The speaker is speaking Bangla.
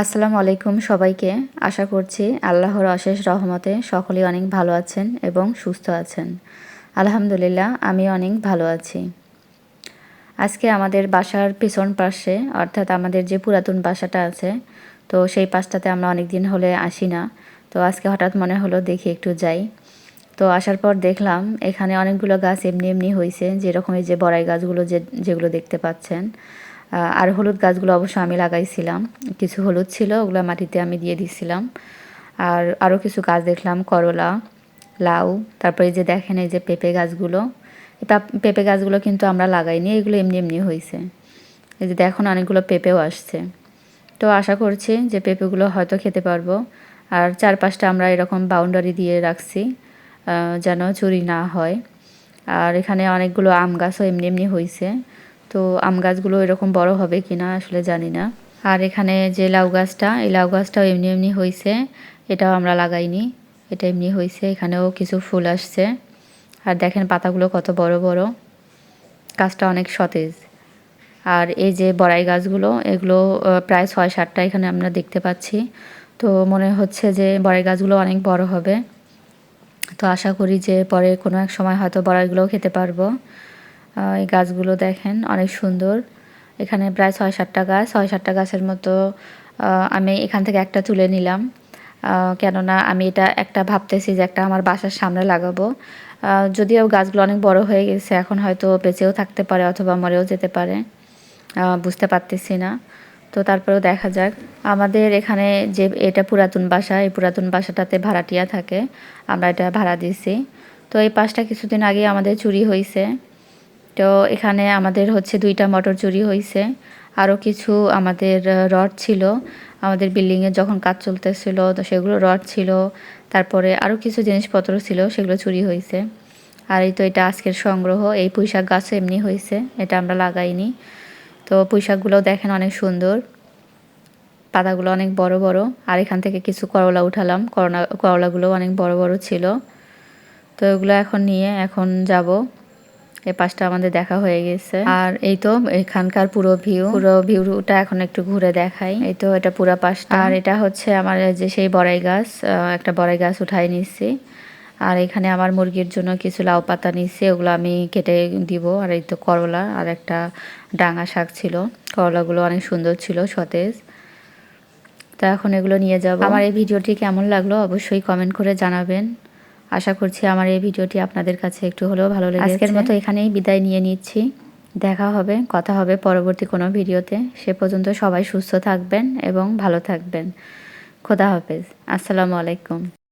আসসালামু আলাইকুম সবাইকে। আশা করছি আল্লাহর অশেষ রহমতে সকলেই অনেক ভালো আছেন এবং সুস্থ আছেন। আলহামদুলিল্লাহ, আমি অনেক ভালো আছি। আজকে আমাদের বাসার পিছন পাশে, অর্থাৎ আমাদের যে পুরাতন বাসাটা আছে, তো সেই পাশটাতে আমরা অনেক দিন হলে আসি না। তো আজকে হঠাৎ মনে হলো দেখি একটু যাই। তো আসার পর দেখলাম এখানে অনেকগুলো গাছ এমনি এমনি হয়েছে যেরকম এই যে বড়াই গাছগুলো যে, যেগুলো দেখতে পাচ্ছেন। আর হলুদ গাছগুলো অবশ্য আমি লাগাইছিলাম। কিছু হলুদ ছিল, ওগুলো মাটিতে আমি দিয়ে দিছিলাম। আর আরও কিছু গাছ দেখলাম, করলা, লাউ, তারপরে যে দেখেন এই যে পেঁপে গাছগুলো। পেঁপে গাছগুলো কিন্তু আমরা লাগাইনি, এগুলো এমনি এমনি হয়েছে এই যে দেখুন, অনেকগুলো পেঁপেও আসছে। তো আশা করছি যে পেঁপেগুলো হয়তো খেতে পারব। আর চারপাশটা আমরা এরকম বাউন্ডারি দিয়ে রাখছি যেন চুরি না হয়। আর এখানে অনেকগুলো আম গাছও এমনি এমনি হয়েছে তো আম গাছগুলো এরকম বড় হবে কি না আসলে জানি না। আর এখানে যে লাউ গাছটা, এই লাউ গাছটাও এমনি এমনি হয়েছে এটাও আমরা লাগাইনি। এটা এমনি হয়েছে এখানেও কিছু ফুল আসছে। আর দেখেন পাতাগুলো কত বড় বড়। গাছটা অনেক সতেজ। আর এই যে বড়াই গাছগুলো, এগুলো প্রায় ছয় সাতটা এখানে আমরা দেখতে পাচ্ছি। তো মনে হচ্ছে যে বড়াই গাছগুলো অনেক বড় হবে। তো আশা করি যে পরে কোনো এক সময় হয়তো বড়াইগুলোও খেতে পারব। এই গাছগুলো দেখেন, অনেক সুন্দর। এখানে প্রায় ছয় সাতটা গাছ ছয় সাতটা গাছের মতো আমি এখান থেকে একটা তুলে নিলাম। কেননা আমি এটা একটা ভাবতেছি যে একটা আমার বাসার সামনে লাগাবো। যদিও গাছগুলো অনেক বড় হয়ে গেছে, এখন হয়তো বেঁচেও থাকতে পারে অথবা মরেও যেতে পারে। বুঝতে পারতেছি না। তো তারপরেও দেখা যাক। আমাদের এখানে যে, এটা পুরাতন বাসা, এই পুরাতন বাসাটাতে ভাড়াটিয়া থাকে। আমরা এটা ভাড়া দিছি। তো এই পাশটা কিছুদিন আগে আমাদের চুরি হয়েছে তো এখানে আমাদের হচ্ছে দুইটা মোটর চুরি হয়েছে আরও কিছু আমাদের রড ছিল। আমাদের বিল্ডিংয়ে যখন কাজ চলতেছিল, তো সেগুলো রড ছিল। তারপরে আরও কিছু জিনিসপত্র ছিল, সেগুলো চুরি হয়েছে আর এই তো এটা আজকের সংগ্রহ। এই পুঁইশাক গাছও এমনি হয়েছে এটা আমরা লাগাইনি। তো পুঁইশাকগুলোও দেখেন অনেক সুন্দর। পাতাগুলো অনেক বড় বড়। আর এখান থেকে কিছু করলা উঠালাম। করলা করলাগুলো অনেক বড় বড় ছিল। তো এগুলো এখন নিয়ে এখন যাব। এই পাশটা আমাদের দেখা হয়ে গেছে। আর এই তো এখানকার পুরো ভিউ পুরো ভিউটা এখন একটু ঘুরে দেখাই। এই তো এটা পুরো পাশটা। আর এটা হচ্ছে আমার যে সেই বড়াই গাছ একটা বড়াই গাছ উঠাই নিচ্ছি আর এখানে আমার মুরগির জন্য কিছু লাউ পাতা নিচ্ছি ওগুলো আমি কেটে দিব। আর এই তো করলা আর একটা ডাঙা শাক ছিল। করলাগুলো অনেক সুন্দর ছিল, সতেজ। তা এখন এগুলো নিয়ে যাব। আমার এই ভিডিওটি কেমন লাগল অবশ্যই কমেন্ট করে জানাবেন। আশা করছি আমার এই ভিডিওটি আপনাদের কাছে একটু হলেও ভালো লেগেছে। আজকের মতো এখানেই বিদায় নিয়ে নিচ্ছি। দেখা হবে, কথা হবে পরবর্তী কোনো ভিডিওতে। সে পর্যন্ত সবাই সুস্থ থাকবেন এবং ভালো থাকবেন। খোদা হাফেজ। আসসালামু আলাইকুম।